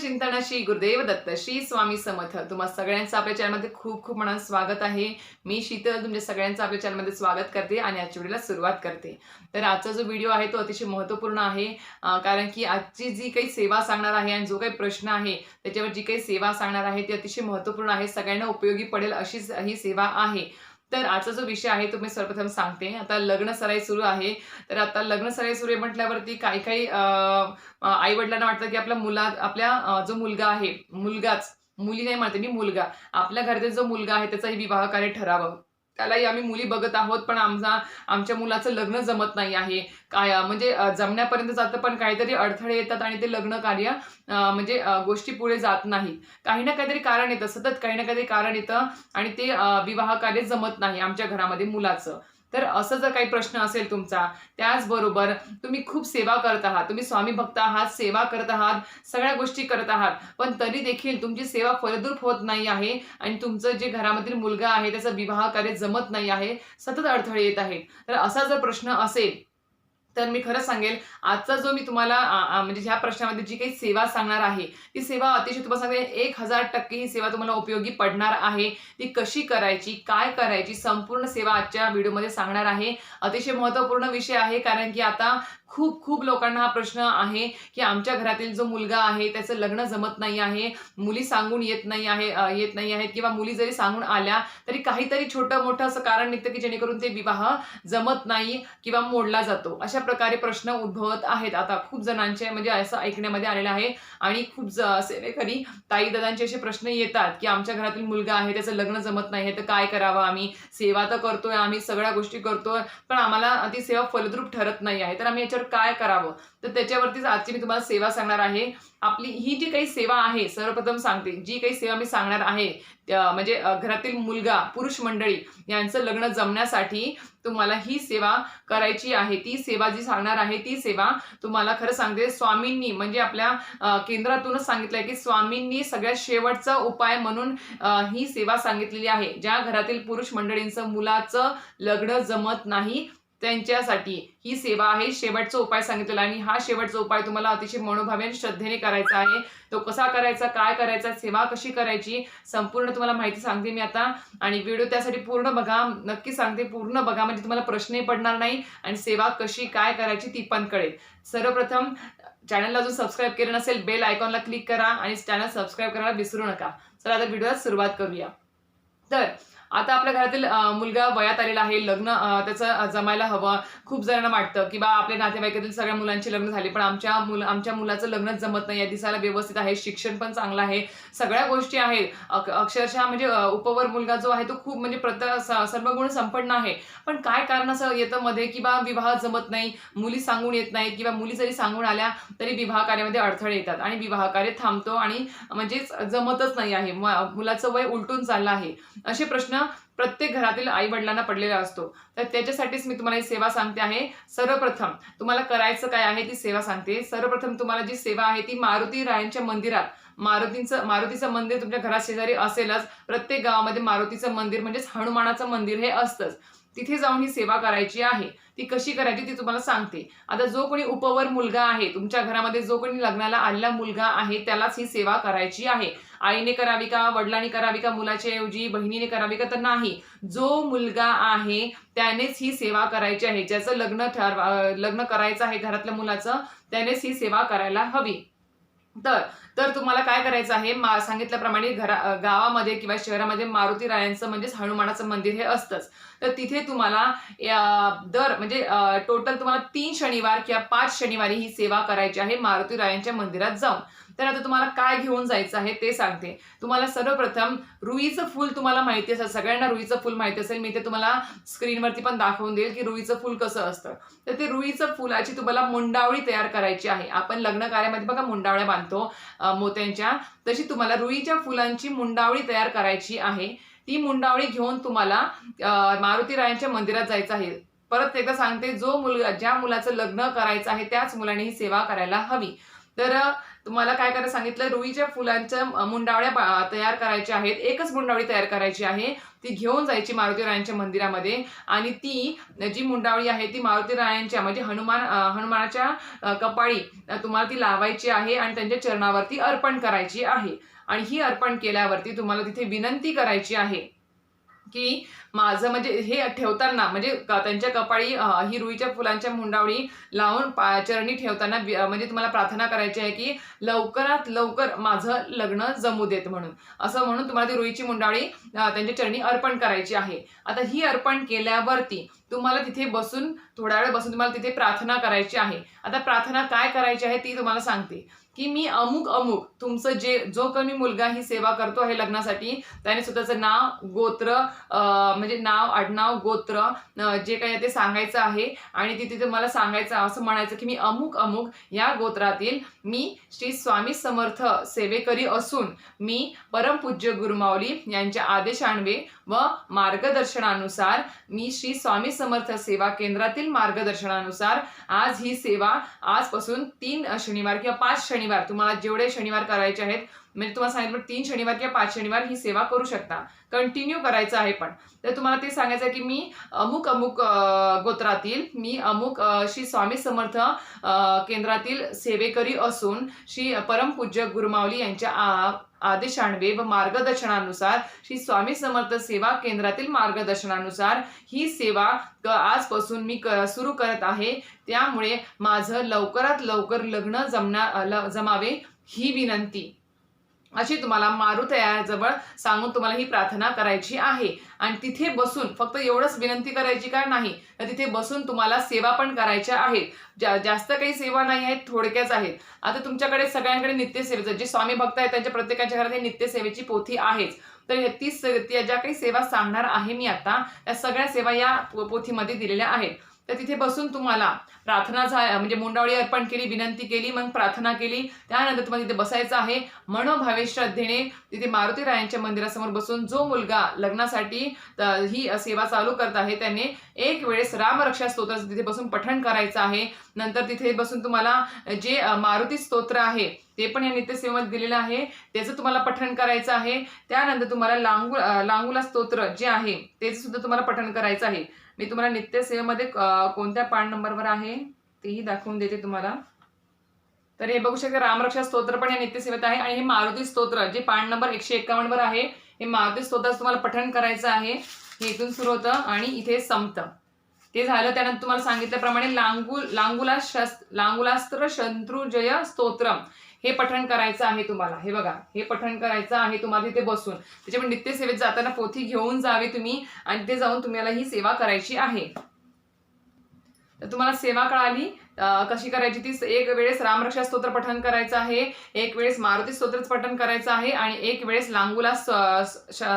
चिंतन श्री गुरुदेव दत्त श्री स्वामी समर्थ. तुम्हा सगळ्यांचं आपल्या चॅनलमध्ये खूप खूप मनात स्वागत आहे. मी शीतल तुमच्या सगळ्यांचं आपल्या चॅनलमध्ये स्वागत करते आणि आजच्या व्हिडिओला सुरुवात करते. तर आजचा जो व्हिडिओ आहे तो अतिशय महत्त्वपूर्ण आहे. कारण की आजची जी काही सेवा सांगणार आहे आणि जो काही प्रश्न आहे त्याच्यावर जी काही सेवा सांगणार आहे ती अतिशय महत्त्वपूर्ण आहे. सगळ्यांना उपयोगी पडेल अशीच ही सेवा आहे. तर आजचा जो विषय आहे तो मी सर्वप्रथम सांगते. आता लग्न सराई सुरू आहे. तर आता लग्न सराई सुरू आहे म्हटल्यावरती काही काही आई वडिलांना वाटतं की आपल्या मुला आपल्या जो मुलगा आहे मुलगाच मुली नाही म्हणते मी मुलगा. आपल्या घरातील जो मुलगा आहे त्याचाही विवाह कार्य ठरावं. त्यालाही आम्ही मुली बघत आहोत पण आमचा आमच्या मुलाचं लग्न जमत नाही आहे. काय म्हणजे जमण्यापर्यंत जातं पण काहीतरी अडथळे येतात आणि ते लग्न कार्य म्हणजे गोष्टी पुढे जात नाही. काही ना काहीतरी कारण येतं सतत काही ना काहीतरी कारण येतं आणि ते विवाह कार्य जमत नाही आमच्या घरामध्ये मुलाचं. तर असं जर काही प्रश्न असेल तुमचा त्याचबरोबर तुम्ही खूप सेवा करत आहात तुम्ही स्वामी भक्त आहात सेवा करत आहात सगळ्या गोष्टी करत आहात पण तरी देखील तुमची सेवा फलद्रूप होत नाही आहे आणि तुमचं जे घरामधील मुलगा आहे त्याचा विवाह कार्य जमत नाही आहे सतत अडथळे येत आहेत तर असा जर प्रश्न असेल तर मी खरं सांगेल आजचा जो मी तुम्हाला म्हणजे ह्या प्रश्नामध्ये जी काही सेवा सांगणार आहे ती सेवा अतिशय तुम्हाला सांगते एक हजार टक्के ही सेवा तुम्हाला उपयोगी पडणार आहे. ती कशी करायची काय करायची संपूर्ण सेवा आजच्या व्हिडिओमध्ये सांगणार आहे. अतिशय महत्त्वपूर्ण विषय आहे कारण की आता खूप खूप लोकांना हा प्रश्न आहे की आमच्या घरातील जो मुलगा आहे त्याचं लग्न जमत नाही आहे मुली सांगून येत नाही आहे येत नाही आहेत किंवा मुली जरी सांगून आल्या तरी काहीतरी छोटं मोठं असं कारण निघतं की जेणेकरून ते विवाह जमत नाही किंवा मोडला जातो. अशा प्रकारे प्रश्न उद्भवत आहेत. आता खूप जणांचे म्हणजे असं ऐकण्यामध्ये आलेलं आहे आणि खूप सेवेकरी ताई दादांचे असे प्रश्न येतात की आमच्या घरातील मुलगा आहे त्याचं लग्न जमत नाही तर काय करावं? आम्ही सेवा तर करतोय आम्ही सगळ्या गोष्टी करतोय पण आम्हाला ती सेवा फलद्रूप ठरत नाही आहे. तर आम्ही याच्यावर काय करावं? तर त्याच्यावरतीच आजची मी तुम्हाला सेवा सांगणार आहे. आपली ही जी काही सेवा आहे सर्वप्रथम सांगते. जी काही सेवा मी सांगणार आहे म्हणजे घरातील मुलगा पुरुष मंडळी यांचं लग्न जमण्यासाठी तुम्हाला ही सेवा करायची आहे. ती सेवा जी सांगणार आहे ती सेवा तुम्हाला खरं सांगते स्वामींनी म्हणजे आपल्या केंद्रातूनच सांगितलंय की स्वामींनी सगळ्यात शेवटचा उपाय म्हणून ही सेवा सांगितलेली आहे. ज्या घरातील पुरुष मंडळींचं मुलाचं लग्न जमत नाही त्यांच्यासाठी ही सेवा आहे. शेवटचा उपाय सांगितलेला आणि हा शेवटचा उपाय तुम्हाला अतिशय मनोभावे आणि श्रद्धेने करायचा आहे. तो कसा करायचा काय करायचा सेवा कशी करायची संपूर्ण तुम्हाला माहिती सांगते मी आता. आणि व्हिडिओ त्यासाठी पूर्ण बघा. नक्की सांगते पूर्ण बघा. म्हणजे तुम्हाला प्रश्नही पडणार नाही आणि सेवा कशी काय करायची ती पण कळेल. सर्वप्रथम चॅनलला अजून सबस्क्राईब केलं नसेल बेल आयकॉनला क्लिक करा आणि चॅनल सबस्क्राईब करायला विसरू नका. चला आता व्हिडिओला सुरुवात करूया. तर आता आपल्या घरातील मुलगा वयात आलेला आहे. लग्न त्याचं जमायला हवं. खूप जणांना वाटतं की बा आपल्या नातेवाईकातील सगळ्या मुलांची लग्न झाली पण आमच्या मुल आमच्या मुलाचं लग्नच जमत नाही. आहे दिसायला व्यवस्थित आहे. शिक्षण पण चांगलं आहे. सगळ्या गोष्टी आहेत. अक- अक्षरशः म्हणजे उपवर मुलगा जो आहे तो खूप म्हणजे प्रत सर्व गुण संपन्न आहे. पण काय कारण असं येतं मध्ये की बा विवाह जमत नाही मुली सांगून येत नाहीत किंवा मुली जरी सांगून आल्या तरी विवाह कार्यामध्ये अडथळे येतात आणि विवाह कार्य थांबतो आणि म्हणजेच जमतच नाही आहे. म- मुलाचं वय उलटून चाललं आहे. असे प्रश्न प्रत्येक घरातील आई वडिलांना पडलेला असतो. तर त्याच्यासाठीच मी तुम्हाला ही सेवा सांगते आहे. सर्वप्रथम तुम्हाला करायचं काय आहे ती सेवा सांगते. सर्वप्रथम तुम्हाला जी सेवा आहे ती मारुती रायांच्या मंदिरात. मारुतीचं मारुतीचं मंदिर तुमच्या घरा शेजारी असेलच. प्रत्येक गावामध्ये मारुतीचं मंदिर म्हणजेच हनुमानाचं मंदिर हे असतंच. तिथे जाऊन ही सेवा करायची आहे. ती कशी करायची ती तुम्हाला सांगते. आता जो कोणी उपवर मुलगा आहे तुमच्या घरामध्ये जो कोणी लग्नाला आलेला मुलगा आहे त्यालाच ही सेवा करायची आहे. आईने करावी का वडिलांनी करावी का मुलाच्या ऐवजी बहिणीने करावी का? तर नाही. जो मुलगा आहे त्यानेच ही सेवा करायची आहे. ज्याचं लग्न ठरवा लग्न करायचं आहे घरातल्या मुलाचं त्यानेच ही सेवा करायला हवी. तर तर तुम्हाला काय करायचं आहे? मा सांगितल्याप्रमाणे घरा गावामध्ये किंवा शहरामध्ये मारुती रायांचं म्हणजेच हनुमानाचं मंदिर हे असतंच. तर तिथे तुम्हाला दर म्हणजे टोटल तुम्हाला तीन शनिवार किंवा पाच शनिवारी ही सेवा करायची आहे मारुती रायांच्या मंदिरात जाऊन. तर आता तुम्हाला काय घेऊन जायचं आहे ते सांगते. तुम्हाला सर्वप्रथम रुईचं फुल तुम्हाला माहिती असेल सगळ्यांना रुईचं फुल माहिती असेल मी ते तुम्हाला स्क्रीनवरती पण दाखवून देईल की रुईचं फुल कसं असतं. तर ते रुईचं फुलाची तुम्हाला मुंडावळी तयार करायची आहे. आपण लग्न कार्यामध्ये बघा मुंडावळ्या बांधतो मोत्यांच्या. तशी तुम्हाला रुईच्या फुलांची मुंडावळी तयार करायची आहे. ती मुंडावळी घेऊन तुम्हाला मारुती रायांच्या मंदिरात जायचं आहे. परत एकदा सांगते जो मुलगा ज्या मुलाचं लग्न करायचं आहे त्याच मुलाने ही सेवा करायला हवी. तर तुम्हाला काय करायला सांगितलं रुईच्या फुलांच्या मुंडावळ्या तयार करायच्या आहेत. एकच मुंडावळी तयार करायची आहे. ती घेऊन जायची मारुती रायांच्या मंदिरामध्ये आणि ती जी मुंडावळी आहे ती मारुती रायांच्या म्हणजे हनुमान हनुमानाच्या कपाळी तुम्हाला ती लावायची आहे आणि त्यांच्या चरणावरती अर्पण करायची आहे. आणि ही अर्पण केल्यावरती तुम्हाला तिथे विनंती करायची आहे. की माझं म्हणजे हे ठेवताना म्हणजे त्यांच्या कपाळी ही रुईच्या फुलांच्या मुंडावळी लावून पा- चरणी ठेवताना म्हणजे तुम्हाला प्रार्थना करायची आहे की लवकरात लवकर माझं लग्न जमू देत म्हणून. असं म्हणून तुम्हाला ती रुईची मुंडावळी त्यांच्या चरणी अर्पण करायची आहे. आता ही अर्पण केल्यावरती तुम्हाला तिथे बसून थोड्या वेळ बसून तुम्हाला तिथे प्रार्थना करायची आहे. आता प्रार्थना काय करायची आहे ती तुम्हाला सांगते. की मी अमुक अमुक तुमचं जे जो कोणी मुलगा ही सेवा करतो आहे लग्नासाठी त्याने स्वतःचं नाव गोत्र म्हणजे नाव आडनाव गोत्र जे काही आहे ते सांगायचं आहे. आणि तिथे मला सांगायचं असं म्हणायचं की मी अमुक अमुक या गोत्रातील मी श्री स्वामी समर्थ सेवेकरी असून मी परमपूज्य गुरुमावली यांच्या आदेशान्वे व मार्गदर्शनानुसार मी श्री स्वामी समर्थ सेवा केंद्रातील मार्गदर्शनानुसार आज ही सेवा आजपासून तीन शनिवार किंवा पाच शनिवार तुम्हाला जेवढे शनिवार करायचे आहेत म्हणजे तुम्हाला सांगितलं तीन शनिवार किंवा पाच शनिवार ही सेवा करू शकता. कंटिन्यू करायचं आहे पण. तर तुम्हाला ते सांगायचं आहे की मी अमुक अमुक गोत्रातील मी अमुक श्री स्वामी समर्थ केंद्रातील सेवेकरी असून श्री परमपूज्य गुरुमावली यांच्या आदेश आणवे व मार्गदर्शनानुसार श्री स्वामी समर्थ सेवा केंद्रातील मार्गदर्शनानुसार ही सेवा आजपासून मी क सुरू करत आहे. त्यामुळे माझं लवकरात लवकर लग्न जमना ल- जमावे ही विनंती. अशी तुम्हाला मारुतयाजवळ सांगून तुम्हाला ही प्रार्थना करायची आहे. आणि तिथे बसून फक्त एवढंच विनंती करायची का नाही तर तिथे बसून तुम्हाला सेवा पण करायच्या आहेत. जा जास्त काही सेवा नाही आहेत थोडक्याच आहेत. आता तुमच्याकडे सगळ्यांकडे नित्यसेवेचं जे स्वामी भक्त आहेत त्यांच्या प्रत्येकाच्या घरात हे नित्यसेवेची पोथी आहेच. तर हे त्या ज्या काही सेवा सांगणार आहे मी आता त्या सगळ्या सेवा या पोथीमध्ये दिलेल्या आहेत. तर तिथे बसून तुम्हाला प्रार्थना झा म्हणजे मुंडावळी अर्पण केली विनंती केली मग प्रार्थना केली. त्यानंतर तुम्हाला तिथे बसायचं आहे. मनोभावे श्रद्धेने तिथे मारुती रायांच्या मंदिरासमोर बसून जो मुलगा लग्नासाठी ही सेवा चालू करत आहे त्याने एक वेळेस रामरक्षा स्तोत्राचं तिथे बसून पठण करायचं आहे. नंतर तिथे बसून तुम्हाला जे मारुती स्तोत्र आहे ते पण या नित्यसेवेमध्ये दिलेलं आहे. त्याचं तुम्हाला पठण करायचं आहे. त्यानंतर तुम्हाला लांगू लांगुला स्तोत्र जे आहे त्याचं सुद्धा तुम्हाला पठण करायचं आहे. मी तुम्हाला नित्यसेवेमध्ये सेवेमध्ये कोणत्या पान नंबरवर आहे तेही दाखवून देते तुम्हाला. तर हे बघू शकता रामरक्षा स्तोत्र पण या नित्यसेवेत आहे. आणि हे मारुती स्तोत्र जे पान नंबर एकशे एकावन्न वर आहे हे मारुती स्तोत्राचं तुम्हाला पठण करायचं आहे. हे इथून सुरू होतं आणि इथे संपतं. ते झालं त्यानंतर तुम्हाला सांगितल्याप्रमाणे लांगू लांगुला शस्त्र लांगुलास्त्र शत्रुजय स्तोत्रम. हे पठण करायचं आहे तुम्हाला. हे बघा हे पठण करायचं आहे तुम्हाला तिथे बसून. त्याच्यामुळे नित्यसेवेत जाताना पोथी घेऊन जावी तुम्ही आणि ते जाऊन तुम्हाला ही सेवा करायची आहे. तर तुम्हाला सेवा कळाली. कशी करायची? ती एक वेळेस रामरक्षा स्तोत्र पठण करायचं आहे एक वेळेस मारुती स्तोत्रच पठण करायचं आहे आणि एक वेळेस लांगुला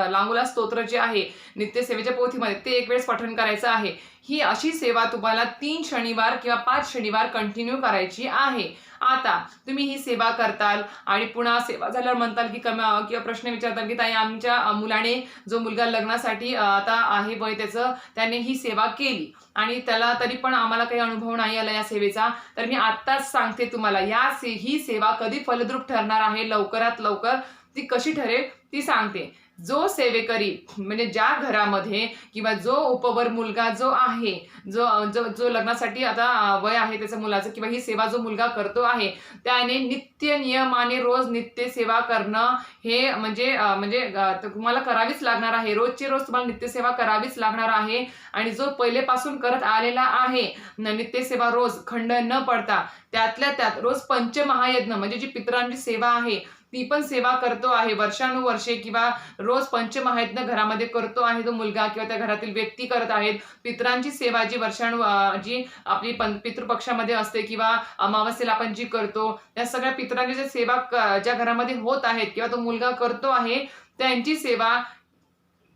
लांगुला स्तोत्र जे आहे नित्यसेवेच्या पोथीमध्ये ते एक वेळेस पठण करायचं आहे. ही अशी सेवा तुम्हाला तीन शनिवार किंवा पाच शनिवार कंटिन्यू करायची आहे. आता तुम्ही ही सेवा करताल आणि पुन्हा सेवा झाल्यावर म्हणताल की कम किंवा प्रश्न विचारताल की ताई आमच्या मुलाने जो मुलगा लग्नासाठी आता आहे वय त्याचं त्याने ही सेवा केली. आणि त्याला तरी पण आम्हाला काही अनुभव नाही आला या सेवेचा. तर मी आत्ताच सांगते तुम्हाला या से ही सेवा कधी फलद्रूप ठरणार आहे लवकरात लवकर ती कशी ठरेल ती सांगते. जो सेवेकरी म्हणजे ज्या घरामध्ये किंवा जो उपवर मुलगा जो आहे जो जो जो लग्नासाठी आता वय आहे त्याच्या मुलाचं किंवा ही सेवा जो मुलगा करतो आहे त्याने नित्य नियमाने रोज नित्य सेवा करणं हे म्हणजे म्हणजे तुम्हाला करावीच लागणार आहे. रोजची रोज तुम्हाला नित्यसेवा करावीच लागणार आहे. आणि जो पहिलेपासून करत आलेला आहे नित्य नित्यसेवा रोज खंड न पडता त्यातल्या त्यात रोज पंचमहायज्ञ म्हणजे जी पितरांची सेवा आहे ती पण सेवा करतो आहे. वर्षानुवर्षे किंवा रोज पंचमहायत्न घरामध्ये करतो आहे तो मुलगा किंवा त्या घरातील व्यक्ती करत आहेत. पितरांची सेवा जी वर्षानु जी आपली पं- पितृपक्षामध्ये असते किंवा अमावस्येला आपण जी करतो त्या सगळ्या पितरांची ज्या सेवा ज्या घरामध्ये होत आहेत किंवा तो मुलगा करतो आहे त्यांची सेवा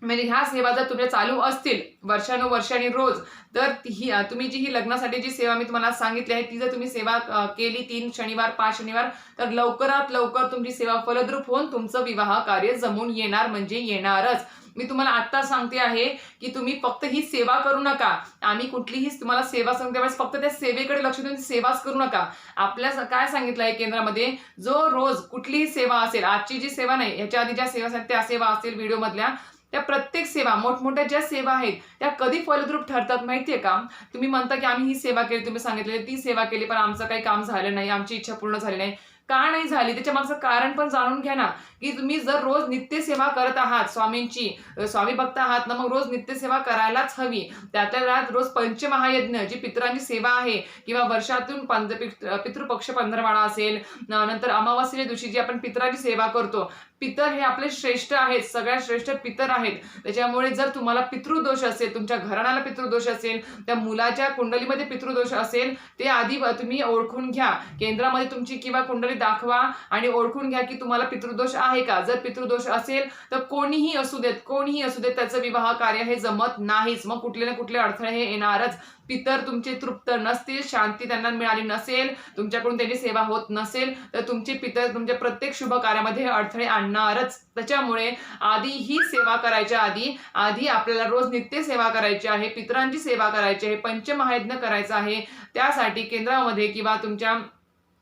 म्हणजे ह्या सेवा जर तुमच्या चालू असतील वर्षानुवर्षांनी रोज तर ही तुम्ही जी ही लग्नासाठी जी सेवा मी तुम्हाला सांगितली आहे ती जर तुम्ही सेवा केली तीन शनिवार पाच शनिवार तर लवकरात लवकर तुमची सेवा फलद्रूप होऊन तुमचं विवाह कार्य जमून येणार म्हणजे येणारच. मी तुम्हाला आता सांगते आहे की तुम्ही फक्त ही सेवा करू नका. आम्ही कुठलीही तुम्हाला सेवा सांगते त्यावेळेस फक्त त्या सेवेकडे लक्ष देऊन सेवाच करू नका. आपल्या काय सांगितलं आहे केंद्रामध्ये? जो रोज कुठलीही सेवा असेल आजची जी सेवा नाही ह्याच्या आधी ज्या सेवा आहेत त्या सेवा असतील व्हिडिओमधल्या त्या प्रत्येक सेवा मोठमोठ्या ज्या सेवा आहेत त्या कधी फलद्रूप ठरतात माहितीये का? तुम्ही म्हणता की आम्ही ही सेवा केली तुम्ही सांगितले ती सेवा केली पण आमचं काही काम झालं नाही आमची इच्छा पूर्ण झाली नाही. का नाही झाली? त्याच्या मागचं कारण पण जाणून घ्या ना की तुम्ही जर रोज नित्यसेवा करत आहात स्वामींची स्वामी भक्त आहात ना मग रोज नित्यसेवा करायलाच हवी. त्यातल्या त्यात रोज पंचमहायज्ञ जी पितरांची सेवा आहे किंवा वर्षातून पंध पितृपक्ष पंधरवाडा असेल नंतर अमावास्येच्या दिवशी जी आपण पितराची सेवा करतो पितर हे आपले श्रेष्ठ आहेत सगळ्यात श्रेष्ठ पितर आहेत. त्याच्यामुळे जर तुम्हाला पितृदोष असेल तुमच्या घराण्याला पितृदोष असेल त्या मुलाच्या कुंडलीमध्ये पितृदोष असेल ते आधी तुम्ही ओळखून घ्या. केंद्रामध्ये तुमची किंवा कुंडली दाखवा आणि ओळखून घ्या की तुम्हाला पितृदोष आहे का. जर पितृदोष असेल तर कोणीही असू देत कोणीही असू देत त्याचं विवाह कार्य हे जमत नाहीच. मग कुठले ना कुठले अडथळे हे येणारच. पितर तुमचे तृप्त नसतील शांती त्यांना मिळाली नसेल तुमच्याकडून त्यांची सेवा होत नसेल तर तुमचे पितर तुमच्या प्रत्येक शुभ कार्यामध्ये अडथळे आणणारच. त्याच्यामुळे आधी ही सेवा करायच्या आधी आधी आपल्याला रोज नित्य सेवा करायची आहे पितरांची सेवा करायची आहे पंचमहायज्ञ करायचं आहे त्यासाठी केंद्रामध्ये किंवा तुमच्या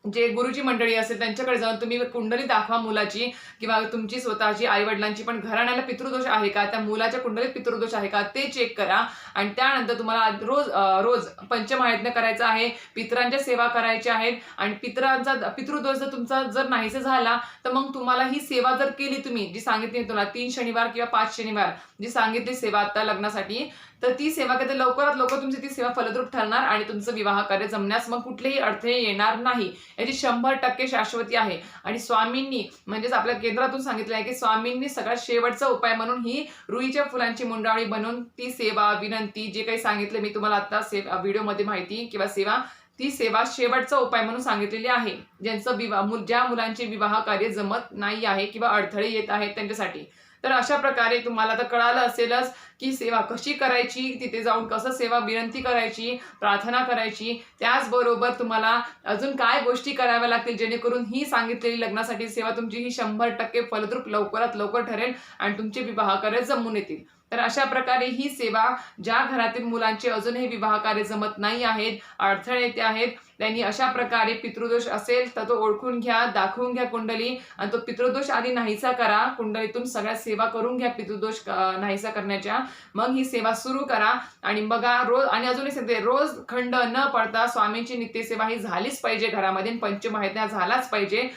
जे गुरुजी मंडळी असेल त्यांच्याकडे जाऊन तुम्ही कुंडली दाखवा मुलाची किंवा तुमची स्वतःची आई वडिलांची पण घराण्याला पितृदोष आहे का? त्या मुलाच्या कुंडलीत पितृदोष आहे का? ते चेक करा. आणि त्यानंतर तुम्हाला रोज रोज पंचमहायज्ञ करायचा आहे. पितरांच्या सेवा करायच्या आहेत. आणि पितरांचा पितृदोष जर तुमचा जर नाहीसा झाला तर मग तुम्हाला ही सेवा जर केली तुम्ही जी सांगितली तुम्हाला तीन शनिवार किंवा पाच शनिवार जी सांगितली सेवा आता लग्नासाठी तर ती सेवा केली लवकरात लवकर तुमची ती सेवा फलद्रूप ठरणार आणि तुमचं विवाह कार्य जमण्यास मग कुठलेही अडथळे येणार नाही. याची शंभर टक्के शाश्वती आहे. आणि स्वामींनी म्हणजेच आपल्या केंद्रातून सांगितलं आहे की स्वामींनी सगळ्यात शेवटचा उपाय म्हणून ही रुईच्या फुलांची मुंडावळी बनवून ती सेवा विनंती जे काही सांगितलं मी तुम्हाला आता से व्हिडिओमध्ये माहिती किंवा सेवा ती सेवा शेवटचा उपाय म्हणून सांगितलेली आहे. ज्यांचं विवाह ज्या मुलांचे विवाह कार्य जमत नाही आहे किंवा अडथळे येत आहेत त्यांच्यासाठी. तर अशा प्रकारे तुम्हाला तर कळालं असेलच की सेवा कशी करायची तिथे जाऊन कसं सेवा विनंती करायची प्रार्थना करायची. त्याचबरोबर तुम्हाला अजून काय गोष्टी कराव्या लागतील जेणेकरून ही सांगितलेली लग्नासाठी सेवा तुमची ही शंभर टक्के फलद्रूप लवकरात लवकर ठरेल आणि तुमचे विवाह जमून येतील. तर अशा प्रकारे ही सेवा ज्या घरातील मुलांचे अजूनही विवाह कार्य जमत नाही आहेत अडथळे येते आहेत त्यांनी अशा प्रकारे पितृदोष असेल तर तो ओळखून घ्या दाखवून घ्या कुंडली आणि तो पितृदोष आधी नाहीसा करा. कुंडलीतून सगळ्या सेवा करून घ्या पितृदोष नाहीसा करण्याच्या. मग ही सेवा सुरू करा. आणि बघा रोज आणि अजूनही सांगते रोज खंड न पडता स्वामींची नित्यसेवा ही झालीच पाहिजे घरामध्ये पंचमाहित्या झालाच पाहिजे.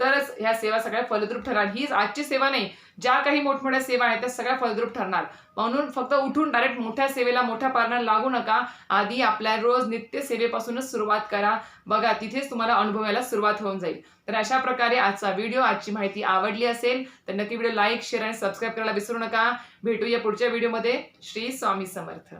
तरच ह्या सेवा सगळ्या फलद्रूप ठरणार. ही आजची सेवा नाही. ज्या काही मोठमोठ्या सेवा आहेत त्या सगळ्या फलद्रूप ठरणार. म्हणून फक्त उठून डायरेक्ट मोठ्या सेवेला मोठ्या पारणार लागू नका. आधी आपल्या रोज नित्य सेवेपासूनच सुरुवात करा. बघा तिथेच तुम्हाला अनुभवायला सुरुवात होऊन जाईल. तर अशा प्रकारे आजचा व्हिडिओ आजची माहिती आवडली असेल तर नक्की व्हिडिओ लाईक शेअर आणि सबस्क्राईब करायला विसरू नका. भेटूया पुढच्या व्हिडिओमध्ये श्री स्वामी समर्थ.